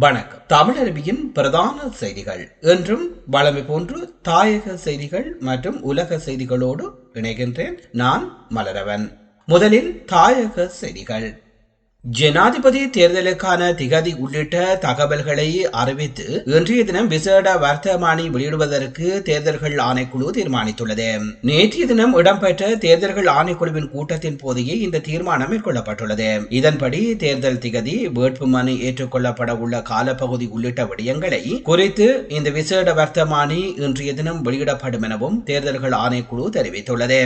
வணக்கம். தமிழருவியின் பிரதான செய்திகள். என்றும் வளமை போன்று தாயக செய்திகள் மற்றும் உலக செய்திகளோடு இணைகின்றேன் நான் மலரவன். முதலில் தாயக செய்திகள். ஜனாதிபதி தேர்தலுக்கான திகதி உள்ளிட்ட தகவல்களை அறிவித்து இன்றைய தினம் விசேட வர்த்தமானி வெளியிடுவதற்கு தேர்தல்கள் ஆணைக்குழு தீர்மானித்துள்ளது. நேற்றைய தினம் இடம்பெற்ற தேர்தல்கள் ஆணைக்குழுவின் கூட்டத்தின் போதையே இந்த தீர்மானம் மேற்கொள்ளப்பட்டுள்ளது. இதன்படி தேர்தல் திகதி வேட்புமனு ஏற்றுக்கொள்ளப்பட உள்ள காலப்பகுதி உள்ளிட்ட விடயங்களை குறித்து இந்த விசேட வர்த்தமானி இன்றைய தினம் வெளியிடப்படும் எனவும் தேர்தல்கள் ஆணைக்குழு தெரிவித்துள்ளது.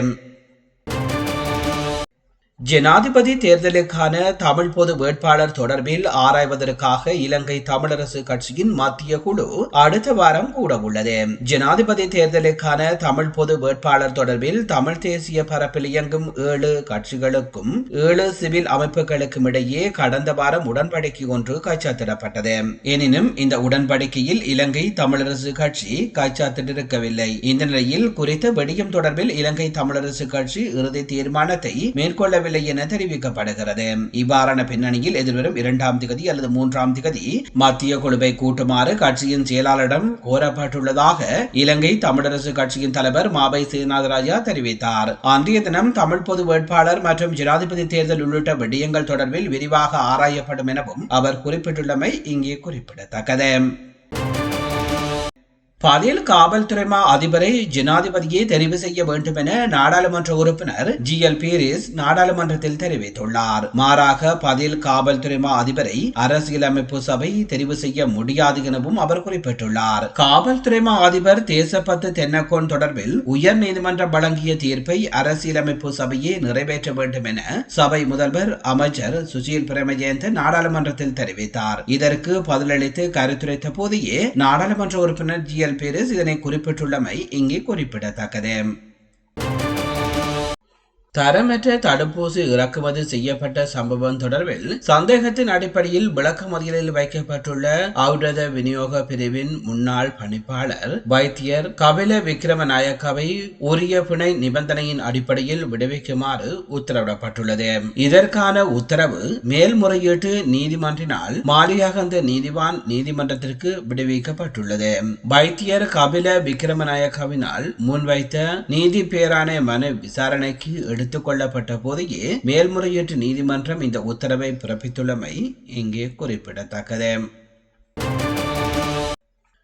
ஜனாதிபதி தேர்தலுக்கான தமிழ் பொது வேட்பாளர் தொடர்பில் ஆராய்வதற்காக இலங்கை தமிழரசு கட்சியின் மத்திய குழு அடுத்த வாரம் கூட உள்ளது ஜனாதிபதி தேர்தலுக்கான தமிழ் பொது வேட்பாளர் தொடர்பில் தமிழ் தேசிய பரப்பில் இயங்கும் ஏழு கட்சிகளுக்கும் ஏழு சிவில் அமைப்புகளுக்கும் இடையே கடந்த வாரம் உடன்படிக்கை ஒன்று கைச்சாத்திடப்பட்டது. எனினும் இந்த உடன்படிக்கையில் இலங்கை தமிழரசு கட்சி கைச்சாத்திட்டிருக்கவில்லை. இந்த நிலையில் குறித்த வெடியும் தொடர்பில் இலங்கை தமிழரசு கட்சி இறுதி தீர்மானத்தை மேற்கொள்ளவில்லை வரவில்லை என தெரிவிக்கப்படுகிறது. இவ்வாறான பின்னணியில் எதிர்வரும் இரண்டாம் திகதி அல்லது மூன்றாம் திகதி மத்திய குழுவை கூட்டுமாறு கட்சியின் செயலாளரிடம் கோரப்பட்டுள்ளதாக இலங்கை தமிழரசு கட்சியின் தலைவர் மாபை சீனாதராஜா தெரிவித்தார். அன்றைய தினம் தமிழ் பொது வேட்பாளர் மற்றும் ஜனாதிபதி தேர்தல் உள்ளிட்ட விடயங்கள் தொடர்பில் விரிவாக ஆராயப்படும் எனவும் அவர் குறிப்பிட்டுள்ளமை இங்கே குறிப்பிடத்தக்கது. பதில் காவல்துறை அதிபரை ஜனாதிபதியே தெரிவு செய்ய வேண்டும் என நாடாளுமன்ற உறுப்பினர் ஜி எல் பீரிஸ் நாடாளுமன்றத்தில் தெரிவித்துள்ளார். மாறாக பதில் காவல்துறை அதிபரை அரசியலமைப்பு சபை தெரிவு செய்ய முடியாது எனவும் அவர் குறிப்பிட்டுள்ளார். காவல்துறை மா அதிபர் தேசப்பத்து தென்னக்கோன் தொடர்பில் உயர் நீதிமன்றம் வழங்கிய தீர்ப்பை அரசியலமைப்பு சபையே நிறைவேற்ற வேண்டும் என சபை முதல்வர் அமைச்சர் சுஷீல் பிரேமஜயந்த நாடாளுமன்றத்தில் தெரிவித்தார். இதற்கு பதிலளித்து கருத்துரைத்த போதையே நாடாளுமன்ற உறுப்பினர் ஜி எல் பேரிஸ் இதனை குறிப்பிட்டுள்ளமை இங்கே குறிப்பிடத்தக்கது. தரமற்ற தடுப்பூசி இறக்குமதி செய்யப்பட்ட சம்பவம் தொடர்பில் சந்தேகத்தின் அடிப்படையில் விளக்கமறியலில் வைக்கப்பட்டுள்ள ஔடத விநியோக பிரிவின் முன்னாள் பணிப்பாளர் வைத்தியர் கபில விக்ரமநாயக்காவை உரிய பிணை நிபந்தனையின் அடிப்படையில் விடுவிக்குமாறு உத்தரவிடப்பட்டுள்ளது. இதற்கான உத்தரவு மேல்முறையீட்டு நீதிமன்றினால் மாலியாகந்த நீதிவான் நீதிமன்றத்திற்கு விடுவிக்கப்பட்டுள்ளது. வைத்தியர் கபில விக்ரமநாயக்காவினால் முன்வைத்த நீதி பேரான மனு விசாரணைக்கு எடுத்துக் கொள்ளப்பட்ட போதையே மேல்முறையீட்டு நீதிமன்றம் இந்த உத்தரவை பிறப்பித்துள்ளமை இங்கே குறிப்பிடத்தக்கது.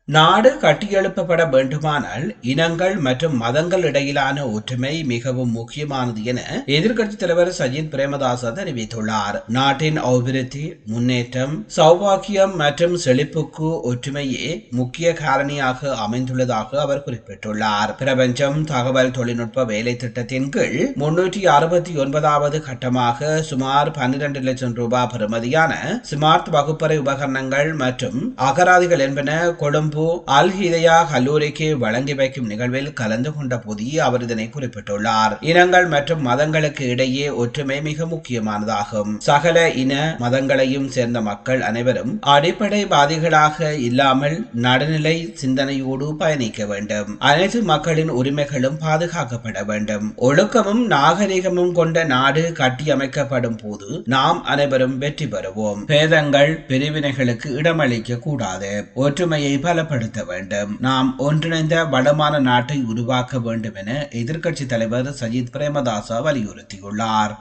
நாடு கட்டியெழுப்பப்பட வேண்டுமானால் இனங்கள் மற்றும் மதங்கள் இடையிலான ஒற்றுமை மிகவும் முக்கியமானது என எதிர்க்கட்சித் தலைவர் சஜித் பிரேமதாச தெரிவித்துள்ளார். நாட்டின் அபிவிருத்தி முன்னேற்றம் சௌபாக்கியம் மற்றும் செழிப்புக்கு ஒற்றுமையே முக்கிய காரணியாக அமைந்துள்ளதாக அவர் குறிப்பிட்டுள்ளார். பிரபஞ்சம் தகவல் தொழில்நுட்ப வேலை திட்டத்தின் கீழ் முன்னூற்றி அறுபத்தி ஒன்பதாவது கட்டமாக சுமார் பன்னிரண்டு லட்சம் ரூபாய் பெறுமதியான ஸ்மார்ட் வகுப்பறை உபகரணங்கள் மற்றும் அகராதிகள் என்பன கொழும்பு கொழும்பு அல் ஹிதயா கல்லூரிக்கு வழங்கி வைக்கும் நிகழ்வில் கலந்து கொண்ட போது அவர் இதனை குறிப்பிட்டுள்ளார். இனங்கள் மற்றும் மதங்களுக்கு இடையே ஒற்றுமை மிக முக்கியமானதாகும். சகல இன மதங்களையும் சேர்ந்த மக்கள் அனைவரும் அடிப்படைவாதிகளாக இல்லாமல் நடுநிலை சிந்தனையோடு பயணிக்க வேண்டும். அனைத்து மக்களின் உரிமைகளும் பாதுகாக்கப்பட வேண்டும். ஒழுக்கமும் நாகரிகமும் கொண்ட நாடு கட்டியமைக்கப்படும் போது நாம் அனைவரும் வெற்றி பெறுவோம். பேதங்கள் பிரிவினைகளுக்கு இடமளிக்க கூடாது. ஒற்றுமையை பல பலப்படுத்த வேண்டும். நாம் ஒன்றிணைந்த வளமான நாட்டை உருவாக்க வேண்டும் என எதிர்க்கட்சி தலைவர் சஜித் பிரேமதாசா வலியுறுத்தியுள்ளார்.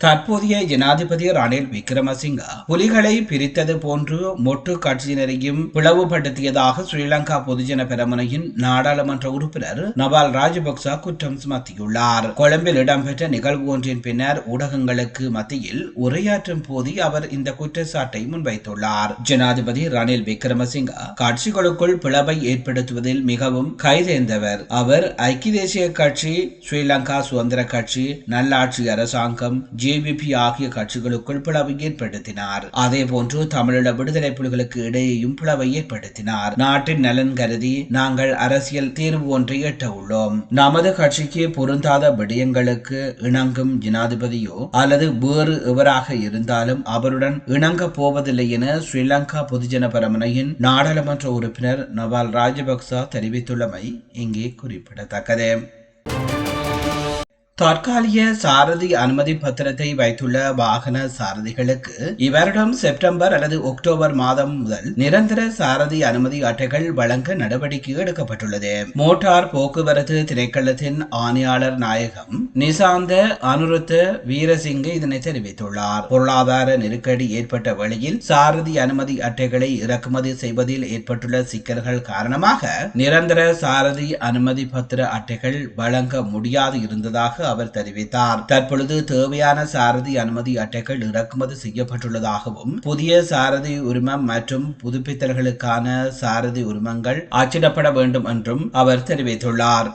தற்போதைய ஜனாதிபதி ரணில் விக்ரமசிங்க புலிகளை பிரித்தது போன்று மொட்டு கட்சியினரையும் பிளவுபடுத்தியதாக ஸ்ரீலங்கா பொதுஜன பெரமுனையின் நாடாளுமன்ற உறுப்பினர் நவால் ராஜபக்சா குற்றம் சுமத்தியுள்ளார். கொழும்பில் இடம்பெற்ற நிகழ்வு ஒன்றின் பின்னர் ஊடகங்களுக்கு மத்தியில் உரையாற்றும் போது அவர் இந்த குற்றச்சாட்டை முன்வைத்துள்ளார். ஜனாதிபதி ரணில் விக்ரமசிங்க கட்சிகளுக்குள் பிளவை ஏற்படுத்துவதில் மிகவும் கைதேர்ந்தவர். அவர் ஐக்கிய தேசிய கட்சி ஸ்ரீலங்கா சுதந்திர கட்சி நல்லாட்சி அரசாங்கம் ஜேவிபி ஆகிய கட்சிகளுக்குள் பிளவை ஏற்படுத்தினார். அதே போன்று தமிழீழ விடுதலை புலிகளுக்கு இடையேயும் பிளவை ஏற்படுத்தினார். நாட்டின் நலன் கருதி நாங்கள் அரசியல் தீர்வு ஒன்றை எட்ட உள்ளோம் நமது கட்சிக்கு பொருந்தாத விடயங்களுக்கு இணங்கும் ஜனாதிபதியோ அல்லது வேறு எவராக இருந்தாலும் அவருடன் இணங்க போவதில்லை என ஸ்ரீலங்கா பொதுஜன பரமனையின் நாடாளுமன்ற உறுப்பினர் நவால் ராஜபக்சா தெரிவித்துள்ளமை இங்கே குறிப்பிடத்தக்கது. தற்காலிக சாரதி அனுமதி பத்திரத்தை வைத்துள்ள வாகன சாரதிகளுக்கு இவரிடம் செப்டம்பர் அல்லது அக்டோபர் மாதம் முதல் நிரந்தர சாரதி அனுமதி அட்டைகள் வழங்க நடவடிக்கை எடுக்கப்பட்டுள்ளது. மோட்டார் போக்குவரத்து திணைக்களத்தின் ஆணையாளர் நாயகம் நிசாந்த அனுருத்த வீரசிங்க இதனை தெரிவித்துள்ளார். பொருளாதார நெருக்கடி ஏற்பட்ட வழியில் சாரதி அனுமதி அட்டைகளை இறக்குமதி செய்வதில் ஏற்பட்டுள்ள சிக்கல்கள் காரணமாக நிரந்தர சாரதி அனுமதி பத்திர அட்டைகள் வழங்க முடியாது இருந்ததாக அவர் தெரிவித்தார். தற்பொழுது தேவையான சாரதி அனுமதி அட்டைகள் இறக்குமதி செய்யப்பட்டுள்ளதாகவும் புதிய சாரதி உரிமம் மற்றும் புதுப்பித்தல்களுக்கான சாரதி உரிமங்கள் அச்சிடப்பட வேண்டும் என்றும் அவர் தெரிவித்துள்ளார்.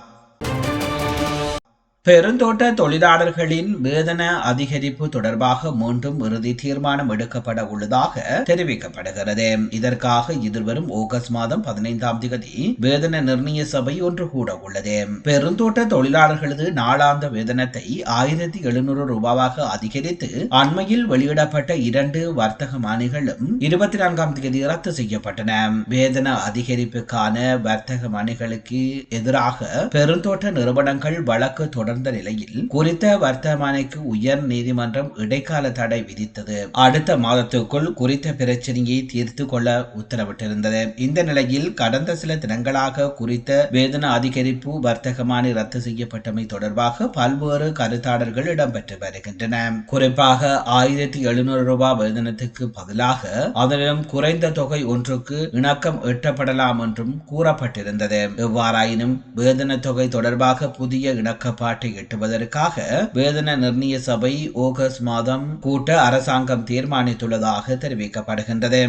பெருந்தோட்ட தொழிலாளர்களின் வேதன அதிகரிப்பு தொடர்பாக மீண்டும் இறுதி தீர்மானம் எடுக்கப்பட உள்ளதாக தெரிவிக்கப்படுகிறது. இதற்காக எதிர்வரும் ஆகஸ்ட் மாதம் பதினைந்தாம் தேதி வேதன நிர்ணய சபை ஒன்று கூட உள்ளது. பெருந்தோட்ட தொழிலாளர்களது நாளாந்த வேதனத்தை ஆயிரத்தி எழுநூறு ரூபாவாக அதிகரித்து அண்மையில் வெளியிடப்பட்ட இரண்டு வர்த்தக மானிகளும் இருபத்தி நான்காம் தேதி ரத்து செய்யப்பட்டன. வேதன அதிகரிப்புக்கான வர்த்தக மானிகளுக்கு எதிராக பெருந்தோட்ட நிறுவனங்கள் வழக்கு தொடர் தொடர்ந்த நிலையில் குறித்த வர்த்தமானிக்கு உயர் நீதிமன்றம் இடைக்கால தடை விதித்தது. அடுத்த மாதத்துக்குள் குறித்த பிரச்சனையை தீர்த்து கொள்ள உத்தரவிட்டிருந்தது. இந்த நிலையில் கடந்த சில தினங்களாக குறித்த வேதன அதிகரிப்பு வர்த்தகமானி ரத்து செய்யப்பட்டமை தொடர்பாக பல்வேறு கருத்தாடல்கள் இடம்பெற்று வருகின்றன. குறிப்பாக ஆயிரத்தி எழுநூறு ரூபாய் வேதனத்துக்கு பதிலாக அதனிடம் குறைந்த தொகை ஒன்றுக்கு இணக்கம் எட்டப்படலாம் என்றும் கூறப்பட்டிருந்தது. எவ்வாறாயினும் வேதன தொகை தொடர்பாக புதிய இணக்கப்பாட்டு கட்டுப்பாட்டை எட்டுவதற்காக வேதன நிர்ணய சபை ஆகஸ்ட் மாதம் கூட்ட அரசாங்கம் தீர்மானித்துள்ளதாக தெரிவிக்கப்படுகின்றது.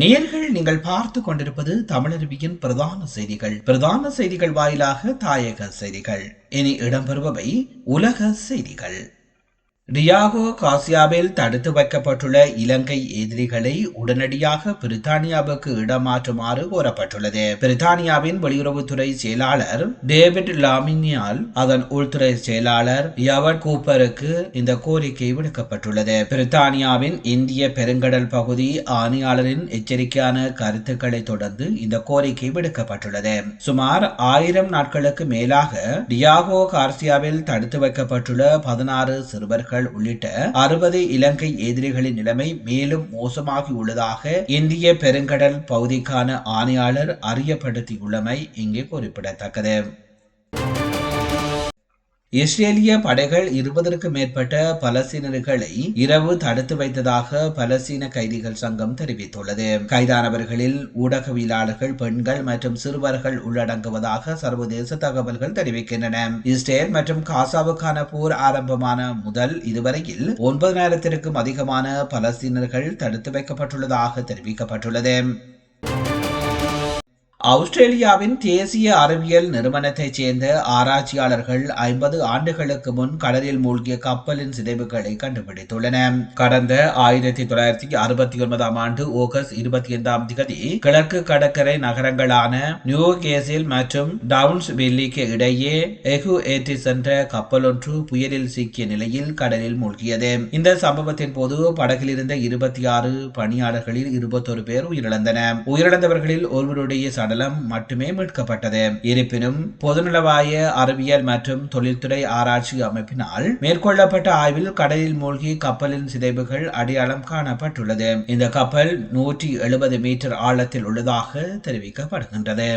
நேர்கள் நீங்கள் பார்த்து கொண்டிருப்பது தமிழருவியின் பிரதான செய்திகள். பிரதான செய்திகள் வாயிலாக தாயக செய்திகள். இனி இடம்பெறுபவை உலக செய்திகள். டியாகோ காசியாவில் தடுத்து வைக்கப்பட்டுள்ள இலங்கை எதிரிகளை உடனடியாக பிரித்தானியாவுக்கு இடமாற்றுமாறு கோரப்பட்டுள்ளது. பிரித்தானியாவின் வெளியுறவுத்துறை செயலாளர் டேவிட் லாமினியால் அதன் உள்துறை செயலாளர் யவட் கூப்பருக்கு இந்த கோரிக்கை விடுக்கப்பட்டுள்ளது. பிரித்தானியாவின் இந்திய பெருங்கடல் பகுதி ஆணையாளரின் எச்சரிக்கையான கருத்துக்களை தொடர்ந்து இந்த கோரிக்கை விடுக்கப்பட்டுள்ளது. சுமார் ஆயிரம் நாட்களுக்கு மேலாக டியாகோ கார்சியாவில் தடுத்து வைக்கப்பட்டுள்ள பதினாறு சிறுவர்கள் நாடுகள் உள்ளிட்ட அறுபது இலங்கை எதிரிகளின் நிலைமை மேலும் மோசமாகி உள்ளதாக இந்திய பெருங்கடல் பகுதிக்கான ஆணையாளர் அறியப்படுத்தியுள்ளமை இங்கே குறிப்பிடத்தக்கது. இஸ்ரேலிய படைகள் இருபதற்கும் மேற்பட்ட பலஸ்தீனர்களை இரவு தடுத்து வைத்ததாக பலஸ்தீன கைதிகள் சங்கம் தெரிவித்துள்ளது. கைதானவர்களில் ஊடகவியலாளர்கள் பெண்கள் மற்றும் சிறுவர்கள் உள்ளடங்குவதாக சர்வதேச தகவல்கள் தெரிவிக்கின்றன. இஸ்ரேல் மற்றும் காசாவுக்கான போர் ஆரம்பமான முதல் இதுவரையில் ஒன்பதாயிரத்திற்கும் அதிகமான பலஸ்தீனர்கள் தடுத்து வைக்கப்பட்டுள்ளதாக தெரிவிக்கப்பட்டுள்ளது. ஆஸ்திரேலியாவின் தேசிய அறிவியல் நிறுவனத்தைச் சேர்ந்த ஆராய்ச்சியாளர்கள் ஐம்பது ஆண்டுகளுக்கு முன் கடலில் மூழ்கிய கப்பலின் சிதைவுகளை கண்டுபிடித்துள்ளன. கடந்த ஆயிரத்தி தொள்ளாயிரத்தி அறுபத்தி ஒன்பதாம் ஆண்டு ஆகஸ்ட் இருபத்தி ஐந்தாம் தேதி கிழக்கு கடற்கரை நகரங்களான நியூ கேசில் மற்றும் டவுன்ஸ் வெல்லிக்கு இடையே எகு ஏற்றி சென்ற கப்பல் ஒன்று புயலில் சிக்கிய நிலையில் கடலில் மூழ்கியது. இந்த சம்பவத்தின் போது படகில் இருந்த இருபத்தி ஆறு பணியாளர்களில் இருபத்தொரு பேர் உயிரிழந்தனர். உயிரிழந்தவர்களில் ஒருவருடைய சடலம் மட்டுமே மீட்கப்பட்டது. இருப்பினும் பொதுநலவாய அறிவியல் மற்றும் தொழில்துறை ஆராய்ச்சி அமைப்பினால் மேற்கொள்ளப்பட்ட ஆய்வில் கடலில் மூழ்கி கப்பலின் சிதைவுகள் அடையாளம் காணப்பட்டுள்ளது. இந்த கப்பல் நூற்றி எழுபது மீட்டர் ஆழத்தில் உள்ளதாக தெரிவிக்கப்படுகின்றது.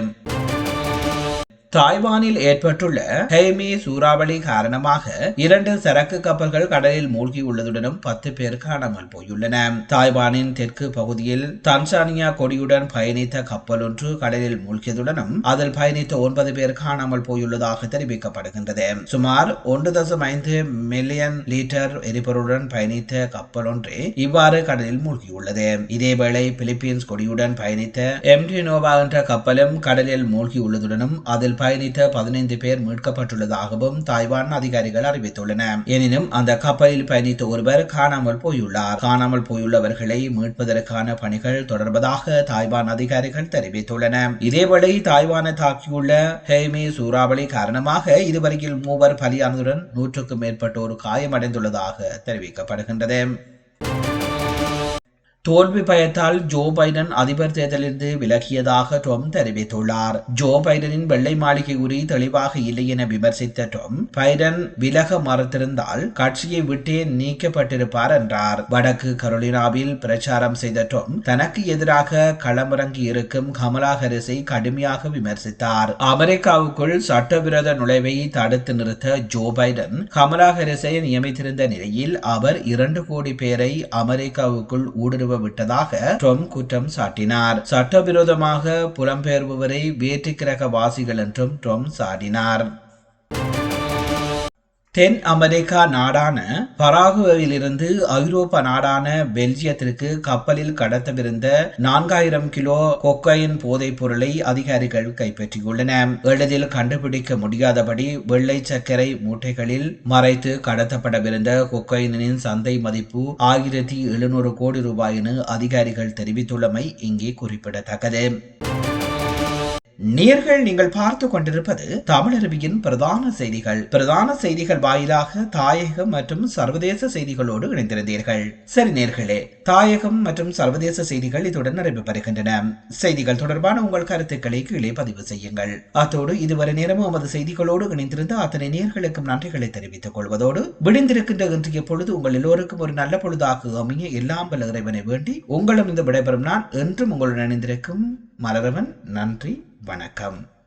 தாய்வானில் ஏற்பட்டுள்ள ஹெய்மி சூறாவளி காரணமாக இரண்டு சரக்கு கப்பல்கள் கடலில் மூழ்கியுள்ளதுடனும் பத்து பேர் காணாமல் போயுள்ளன. தாய்வானின் தெற்கு பகுதியில் தன்சானியா கொடியுடன் பயணித்த கப்பல் ஒன்று கடலில் மூழ்கியதுடனும் அதில் பயணித்த ஒன்பது பேர் காணாமல் போயுள்ளதாக தெரிவிக்கப்படுகின்றது. சுமார் ஒன்று தசம் ஐந்து மில்லியன் லிட்டர் எரிபொருளுடன் பயணித்த கப்பல் ஒன்று இவ்வாறு கடலில் மூழ்கியுள்ளது. இதேவேளை பிலிப்பீன்ஸ் கொடியுடன் பயணித்த எம்டி நோவா என்ற கப்பலும் கடலில் மூழ்கியுள்ளதுடனும் அதில் பயணித்த பதினைந்து பேர் மீட்கப்பட்டுள்ளதாகவும் தாய்வான் அதிகாரிகள் அறிவித்துள்ளனர் எனினும் அந்த கப்பலில் பயணித்த ஒருவர் காணாமல் போயுள்ளார். காணாமல் போயுள்ளவர்களை மீட்பதற்கான பணிகள் தொடர்வதாக தாய்வான் அதிகாரிகள் தெரிவித்துள்ளனர் இதேவேளை தாய்வானை தாக்கியுள்ள ஹெய்மி சூறாவளி காரணமாக இதுவரையில் மூவர் பலியானதுடன் நூற்றுக்கும் மேற்பட்டோர் காயமடைந்துள்ளதாக தெரிவிக்கப்படுகின்றது. தோல்வி பயத்தால் ஜோ பைடன் அதிபர் தேர்தலிலிருந்து விலகியதாக ட்ரம் தெரிவித்துள்ளார். ஜோ பைடனின் வெள்ளை மாளிகை உரி தெளிவாக இல்லை என விமர்சித்த ட்ரம் பைடன் விலக மறுத்திருந்தால் கட்சியை விட்டே நீக்கப்பட்டிருப்பார் என்றார். வடக்கு கரோலினாவில் பிரச்சாரம் செய்த ட்ரம் தனக்கு எதிராக களமிறங்கி இருக்கும் கமலா ஹாரிஸை கடுமையாக விமர்சித்தார். அமெரிக்காவுக்குள் சட்டவிரோத நுழைவை தடுத்து நிறுத்த ஜோ பைடன் கமலா ஹாரிஸை நியமித்திருந்த நிலையில் அவர் இரண்டு கோடி பேரை அமெரிக்காவுக்குள் ஊடுருவ விட்டதாக ட்ரம்ப் குற்றம் சாட்டினார். சட்டவிரோதமாக புலம்பெயர்பவரை வேற்றுக்கிரக வாசிகள் என்றும் ட்ரம்ப் சாடினார். தென் அமெரிக்கா நாடான பராகுவையிலிருந்து ஐரோப்பா நாடான பெல்ஜியத்திற்கு கப்பலில் கடத்தவிருந்த நான்காயிரம் கிலோ கொக்கையின் போதைப் பொருளை அதிகாரிகள் கைப்பற்றியுள்ளன. எளிதில் கண்டுபிடிக்க முடியாதபடி வெள்ளை சர்க்கரை மூட்டைகளில் மறைத்து கடத்தப்படவிருந்த கொக்கைனின் சந்தை மதிப்பு ஆயிரத்தி எழுநூறு கோடி ரூபாய் என அதிகாரிகள் தெரிவித்துள்ளமை இங்கே குறிப்பிடத்தக்கது. நேர்கள் நீங்கள் பார்த்து கொண்டிருப்பது தமிழருவியின் பிரதான செய்திகள். பிரதான செய்திகள் வாயிலாக தாயகம் மற்றும் சர்வதேச செய்திகளோடு இணைந்திருந்தீர்கள். சரி நேர்களே தாயகம் மற்றும் சர்வதேச செய்திகள் இத்துடன் நிறைவு பெறுகின்றன. செய்திகள் தொடர்பான உங்கள் கருத்துக்களை கீழே பதிவு செய்யுங்கள். அத்தோடு இதுவரை நேரமும் உமது செய்திகளோடு இணைந்திருந்த அத்தனை நேர்களுக்கும் நன்றிகளை தெரிவித்துக் கொள்வதோடு விடிந்திருக்கின்ற இன்றைய பொழுது உங்கள் எல்லோருக்கும் ஒரு நல்ல பொழுதாக அமைய எல்லாம் வல்ல இறைவனை வேண்டி உங்களும் இந்த விடைபெறும் நான் என்றும் உங்களுடன் இணைந்திருக்கும் மலரவன். நன்றி. வணக்கம்.